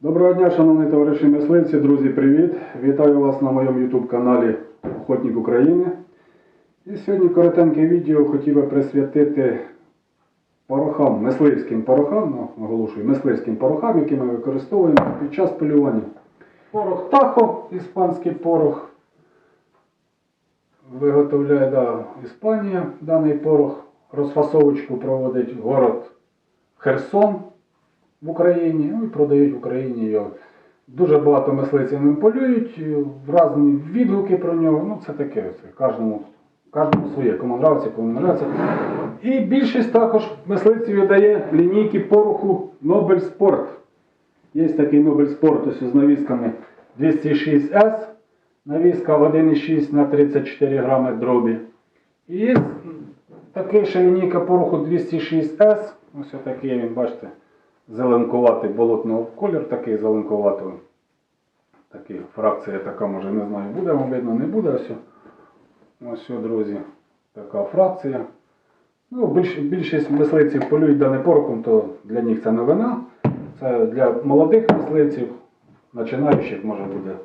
Доброго дня, шановні товариші мисливці, друзі, привіт! Вітаю вас на моєму YouTube каналі Охотник України. І сьогодні коротеньке відео хотів би присвятити порохам, мисливським порохам, ну, наголошую, мисливським порохам, які ми використовуємо під час полювання. Порох Тахо, іспанський порох. Виготовляє да, Іспанія даний порох. Розфасовочку проводить город Херсон в Україні, ну і продають в Україні його. Дуже багато мисливців ним полюють, і різні відгуки про нього. Ну це таке, це кожному, кожному своє, кому нравиться, кому не нравиться. І більшість також мисливців видає лінійки пороху Nobel Sport. Є такий Nobel Sport ось з навісками 206S, навіска 1,6 на 34 грами дробі. І є такий ще лінійка пороху 206S. Ось такий він, бачите, зеленкуватий болотного колір, такий зеленкуватий. Такий фракція така, може, не знаю, буде вам видно, не буде. Ось, ось, друзі, така фракція. Ну, більш, більшість мисливців полюють даним порохом, то для них це новина. Це для молодих мисливців, починаючих, може буде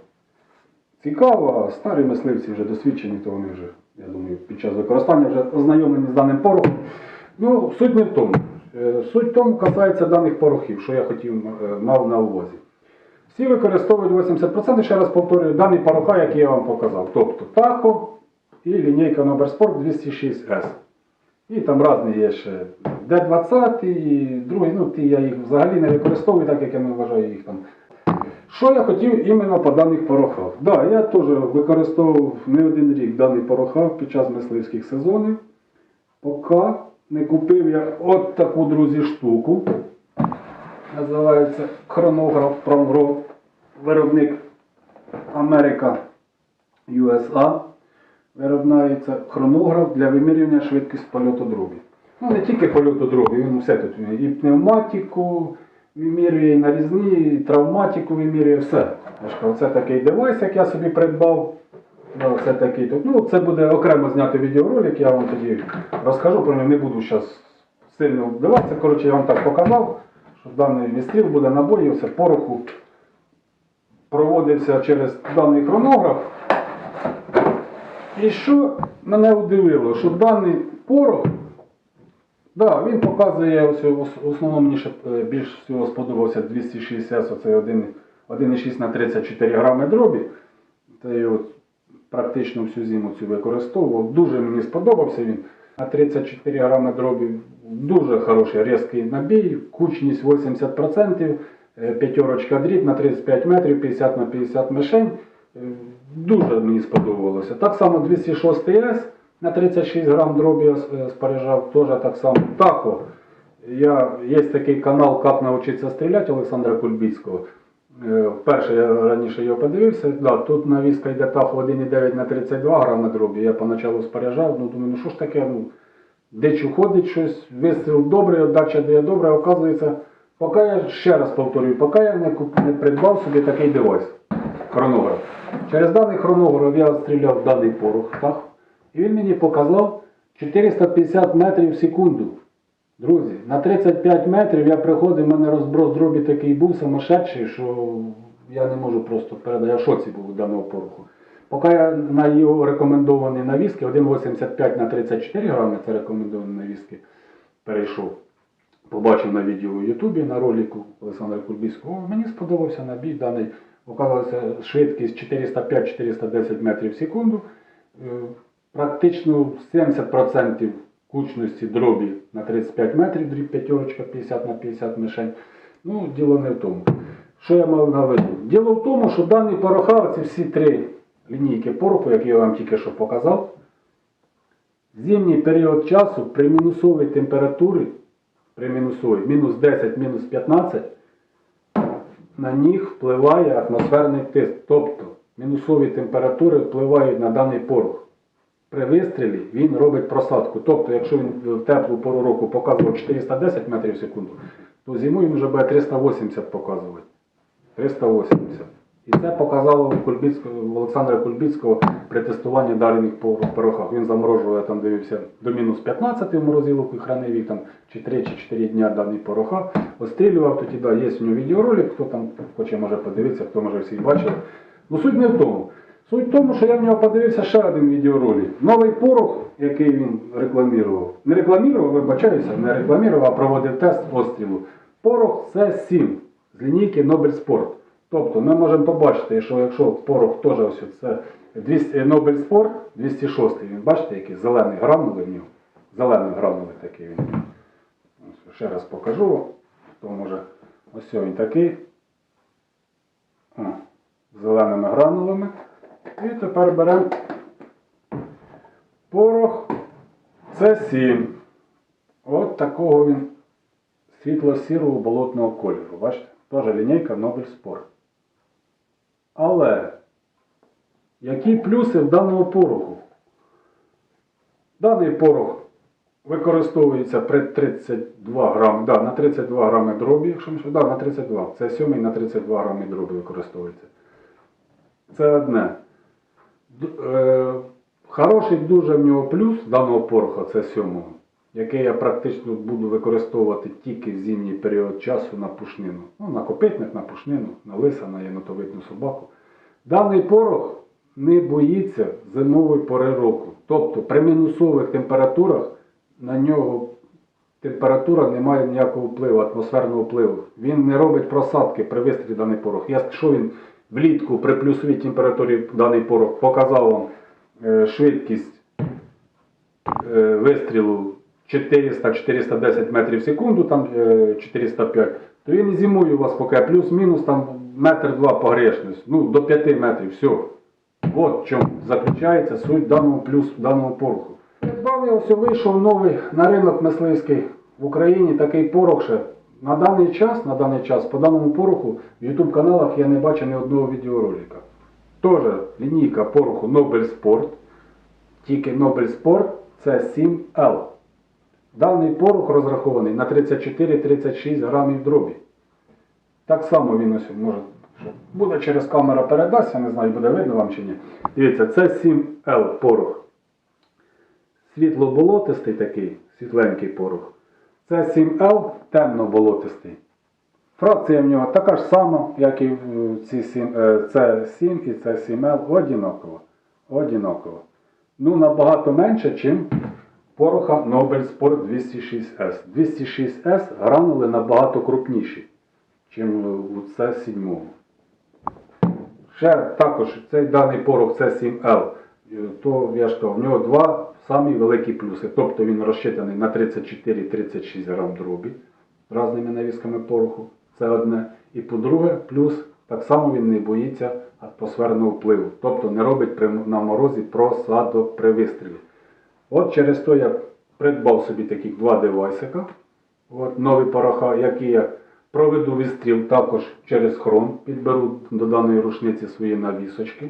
цікаво, а старі мисливці вже досвідчені, то вони вже, я думаю, під час використання вже ознайомлені з даним порохом. Ну, суть не в тому. Е, Суть тому касається даних порохів, що я хотів е, мав на увазі. Всі використовують 80%, ще раз повторюю, дані пороха, які я вам показав. Тобто Tahoe і лінійка Nobersport 206S. І там різні є ще D20 і другі, ну ті я їх взагалі не використовую, так як я не вважаю їх там. Що я хотів іменно по даних порохах? Да, я теж використовував не один рік даний порохав під час мисливських сезонів. Поки не купив я от таку, друзі, штуку. Називається хронограф Pромгро. Виробник Америка USA. Виробляється хронограф для вимірювання швидкості польоту дробі. Ну, не тільки польоту дробі, він все тут. І пневматику вимірює, і нарізні, і травматику вимірює, все. Це такий девайс, як я собі придбав. Да, це такий тут. Ну, це буде окремо зняти відеоролик, я вам тоді розкажу про нього, не буду зараз сильно вдаватися. Коротше, я вам так показав, що даний відстріл буде набої, все пороху проводився через даний хронограф. І що мене удивило, що даний порох, да, він показує, ось, в мені ще е, більш всього сподобався 260, оцей 1 1,6 на 34 грами дробі. Та й от практично всю зиму цю використовував. Дуже мені сподобався він. На 34 грами дробі дуже хороший різкий набій, кучність 80%, е, п'ятерочка дріб на 35 метрів, 50 на 50 мишень. Е, Дуже мені сподобалося. Так само 206 С на 36 грам дробі я е, споряджав, теж так само. Тако. Я, є такий канал «Как навчитися стріляти» Олександра Кульбіцького. Е, Вперше я раніше його подивився. Да, тут навіска йде ТАФ 1,9 на 32 грами дробі. Я поначалу споряджав, ну думаю, ну що ж таке, ну, дичу ходить щось, вистріл добрий, отдача дає добре, а оказується, поки я ще раз повторюю, поки я не, куп- не придбав собі такий девайс, хронограф. Через даний хронограф я стріляв даний порох, так? І він мені показав 450 метрів в секунду. Друзі, на 35 метрів я приходив, в мене розброс дробі такий був самошедший, що я не можу просто передати, я шоці був від даного пороху. Поки я на його рекомендовані навіски, 1,85 на 34 грами, це рекомендовані навіски, перейшов. Побачив на відео у Ютубі на ролику Олександра Кульбівського. Мені сподобався набій даний. Оказалося швидкість 405-410 метрів в секунду. Е, Практично 70% кучності дробі на 35 метрів, дріб п'ятерочка 50 на 50 мишень. Ну, діло не в тому. Що я мав на виду? Діло в тому, що дані пороха, ці всі три лінійки пороху, які я вам тільки що показав, зимній період часу при мінусовій температурі, при мінусовій, мінус 10, мінус 15, на них впливає атмосферний тиск. Тобто мінусові температури впливають на даний порох. При вистрілі він робить просадку. Тобто, якщо він в теплу пору року показував 410 метрів в секунду, то зимою він вже буде 380 показувати. 380. І це показало Кульбіцького, Олександра Кульбіцького при тестуванні дальних по порохах. Він заморожував, там дивився, до мінус 15 в морозиловку і хранив їх там чи 3 чи 4 дня дані пороха. Острілював, тоді да, є у нього відеоролик, хто там хоче може подивитися, хто може всі бачив. Ну суть не в тому. Суть в тому, що я в нього подивився ще один відеоролик. Новий порох, який він рекламував. Не рекламував, вибачаюся, не рекламував, а проводив тест пострілу. Порох це 7 з лінійки Nobel Sport. Тобто ми можемо побачити, що якщо порох теж ось це 200, Nobel Sport 206, він бачите, який зелений гранули в нього. Зелений гранули такий він. Ось, ще раз покажу. Хто може. Ось він такий. О, з зеленими гранулами. І тепер беремо порох С7. От такого він світло-сірого болотного кольору. Бачите? Теж лінійка Nobel Sport. Але які плюси в даного пороху? Даний порох використовується при 32 грам, да, на 32 грами дробі, якщо ми що- да, на 32. Це 7 на 32 грами дробі використовується. Це одне. Е, хороший дуже в нього плюс даного пороха, це сьомого, який я практично буду використовувати тільки в зимній період часу на пушнину. Ну, на копитник, на пушнину, на лиса, на єнотовитну собаку. Даний порох не боїться зимової пори року. Тобто при мінусових температурах на нього температура не має ніякого впливу, атмосферного впливу. Він не робить просадки при вистрілі даний порох. Якщо він влітку при плюсовій температурі даний порох показав вам е, швидкість е, вистрілу 400-410 метрів в секунду, там е, 405, то він і зимою у вас поки плюс-мінус там метр-два погрешність, ну до 5 метрів, все. От в чому заключається суть даного плюс даного пороху. Придбав я вийшов новий на ринок мисливський в Україні такий порох ще. На даний час, на даний час по даному пороху в YouTube каналах я не бачу ні одного відеоролика. Теж лінійка пороху Nobel Sport. Тільки Nobel Sport це 7L. Даний порох розрахований на 34-36 грамів дробі. Так само він ось може. Буде через камеру передасть, я не знаю, буде видно вам чи ні. Дивіться, це 7L порох. Світло-болотистий такий, світленький порох. Це 7L темно-болотистий. Фракція в нього така ж сама, як і в ці 7, е, це 7 і це 7L. Одинаково. Одинаково. Ну, набагато менше, ніж пороха Nobel Sport 206S. 206S гранули набагато крупніші, ніж у це 7 Ще також цей даний порох це 7L. Е, То я ж кажу, в нього два самі великі плюси. Тобто він розчитаний на 34-36 грам дробі різними навісками пороху. Це одне. І по-друге, плюс так само він не боїться атмосферного впливу. Тобто не робить на морозі просадок при вистрілі. От через то я придбав собі таких два девайсика. От, нові пороха, які я проведу відстріл також через хром, підберу до даної рушниці свої навісочки,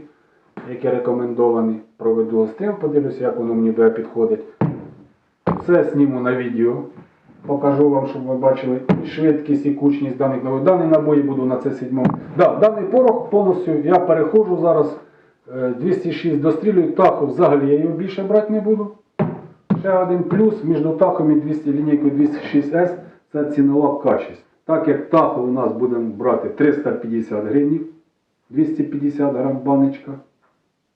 які рекомендовані. Проведу остріл, подивлюся, як воно мені буде підходить. Все зніму на відео. Покажу вам, щоб ви бачили швидкість і кучність даних набоїв. Дані набої буду на це 7 Да, даний порох повністю я переходжу зараз. е, 206 дострілюю, таху взагалі я його більше брати не буду. Ще один плюс між тахом і 200 лінійкою 206S це цінова качість. Так як таху у нас будемо брати 350 гривень, 250 грам баночка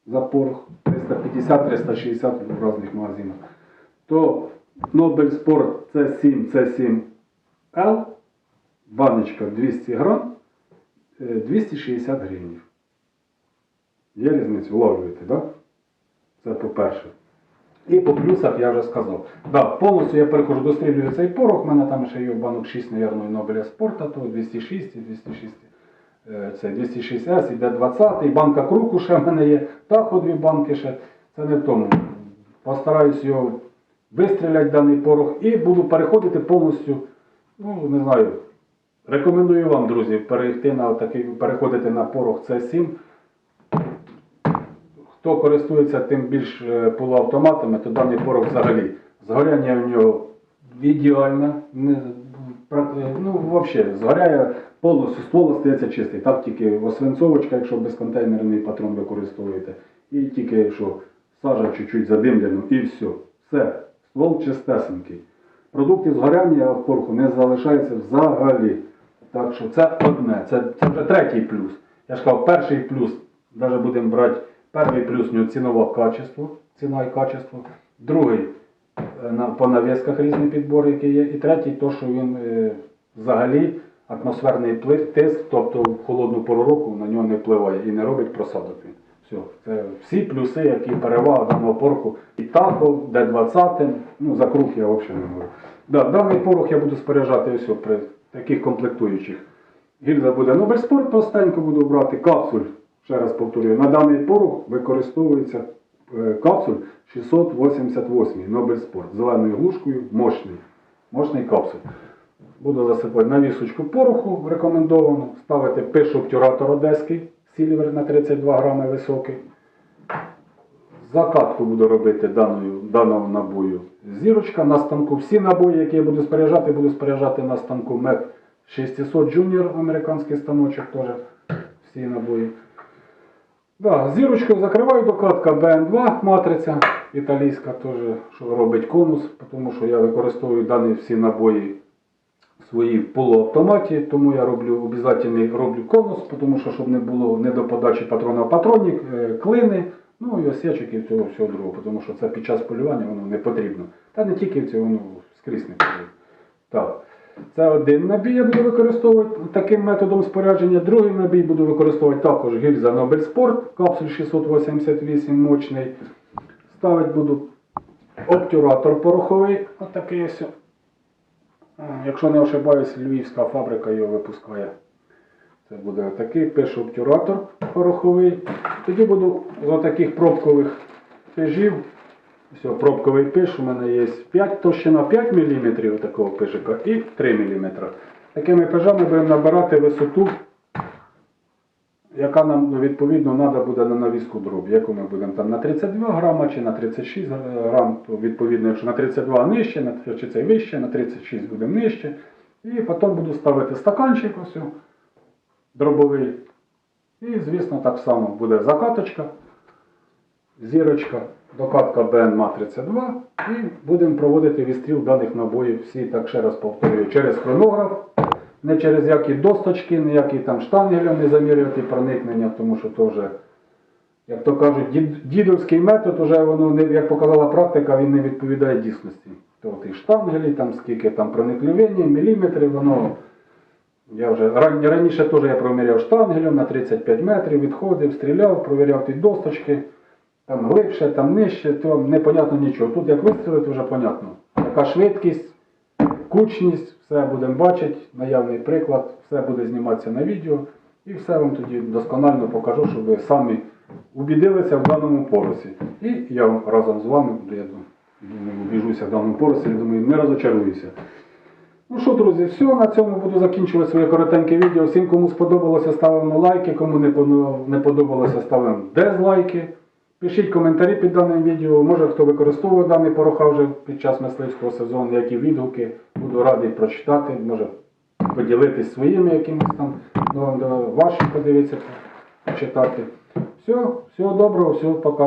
за порох, 350-360 в різних магазинах. То Nobel Sport C7, C7L, баночка 200 грам, е, 260 гривень. Є різниця, вловлюєте? Да? Це по-перше. І по плюсах я вже сказав. Да, повністю я переходжу, дострілюю цей порох, у мене там ще є банок 6, мабуть, Нобеля спорта, то 206 і 206. Е, Це 206S, іде 20 і банка круку ще в мене є, тахо дві банки ще. Це не в тому. Постараюсь його вистріляти даний порох і буду переходити повністю, ну не знаю, рекомендую вам, друзі, перейти на такий, переходити на порох C7. Хто користується тим більш е, полуавтоматами, то даний порох взагалі. Згоряння в нього ідеальне. Ну, взагалі, згоряє повністю ствол остається чистий. Так тільки освинцовочка, якщо безконтейнерний патрон використовуєте, і тільки що сажа чуть-чуть задимлено, і все. Все, ствол чистесенький. Продуктів згоряння в не залишається взагалі. Так що це одне, це, це вже третій плюс. Я ж казав, перший плюс, навіть будемо брати перший плюс у нього цінове качество, ціна і качество. Другий по навісках різні підбори, які є. І третій, то, що він е, взагалі атмосферний тиск, тобто в холодну пору року на нього не впливає і не робить просадок він. Все, це всі плюси, які перевага даного пороху. І тако, Д-20, ну за круг я взагалі не говорю. Да, даний порох я буду споряджати ось при таких комплектуючих. Гільза буде Нобельспорт, простенько буду брати капсуль. Ще раз повторюю, на даний порох використовується е, капсуль 688 Нобельспорт з зеленою глушкою, мощний. Мощний капсуль. Буду засипати на вісочку пороху рекомендовано. Ставити пишу обтюратор одеський, сільвер на 32 грами високий. Закатку буду робити даною, даного набою. Зірочка на станку. Всі набої, які я буду споряджати, буду споряджати на станку MEC 600 Junior, американський станочок теж. Всі набої. Да, зірочкою закриваю докладка BN2 матриця італійська, теж, що робить конус, тому що я використовую дані всі набої свої в полуавтоматі, тому я роблю обов'язково роблю конус, тому що щоб не було не до подачі патрона в патронник, е, клини, ну і осечок і всього всього другого, тому що це під час полювання воно не потрібно. Та не тільки в цьому, воно скрізь не потрібно. Так. Це один набій я буду використовувати таким методом спорядження. Другий набій буду використовувати також гільза Nobel Sport, капсуль 688 мощний. Ставити буду обтюратор пороховий, отакий ось. Якщо не ошибаюсь, львівська фабрика його випускає. Це буде такий, пишу обтюратор пороховий. Тоді буду з таких пробкових пижів. Все, пробковий пиш у мене є 5, товщина 5 мм такого пижика і 3 мм. Такими пижами будемо набирати висоту, яка нам ну, відповідно треба буде на навіску дроб. Яку ми будемо там на 32 грама чи на 36 грам, відповідно, якщо на 32 нижче, на, чи це вище, на 36 буде нижче. І потім буду ставити стаканчик ось, дробовий. І, звісно, так само буде закаточка, зірочка, докатка БН матриця 2 і будемо проводити відстріл даних набоїв всі, так ще раз повторюю, через хронограф, не через які досточки, ніякі там штангелем не замірювати проникнення, тому що то вже, як то кажуть, дід- дідовський метод, уже воно, як показала практика, він не відповідає дійсності. То ті штангелі, там скільки там проникновення, міліметри, воно. Я вже раніше теж я проміряв штангелем на 35 метрів, відходив, стріляв, провіряв ті досточки. Там глибше, там нижче, то непонятно нічого. Тут як вистрілити, вже понятно. Яка швидкість, кучність, все будемо бачити, наявний приклад, все буде зніматися на відео. І все вам тоді досконально покажу, щоб ви самі убідилися в даному поросі. І я разом з вами, я думаю, убіжуся в даному поросі, я думаю, не розочаруюся. Ну що, друзі, все, на цьому буду закінчувати своє коротеньке відео. Всім, кому сподобалося, ставимо лайки, кому не подобалося, ставимо дизлайки. Пишіть коментарі під даним відео. Може хто використовує даний пороха вже під час мисливського сезону, які відгуки. Буду радий прочитати, може поділитись своїми якимись там, ваші подивитися, почитати. Все, всього доброго, всього пока.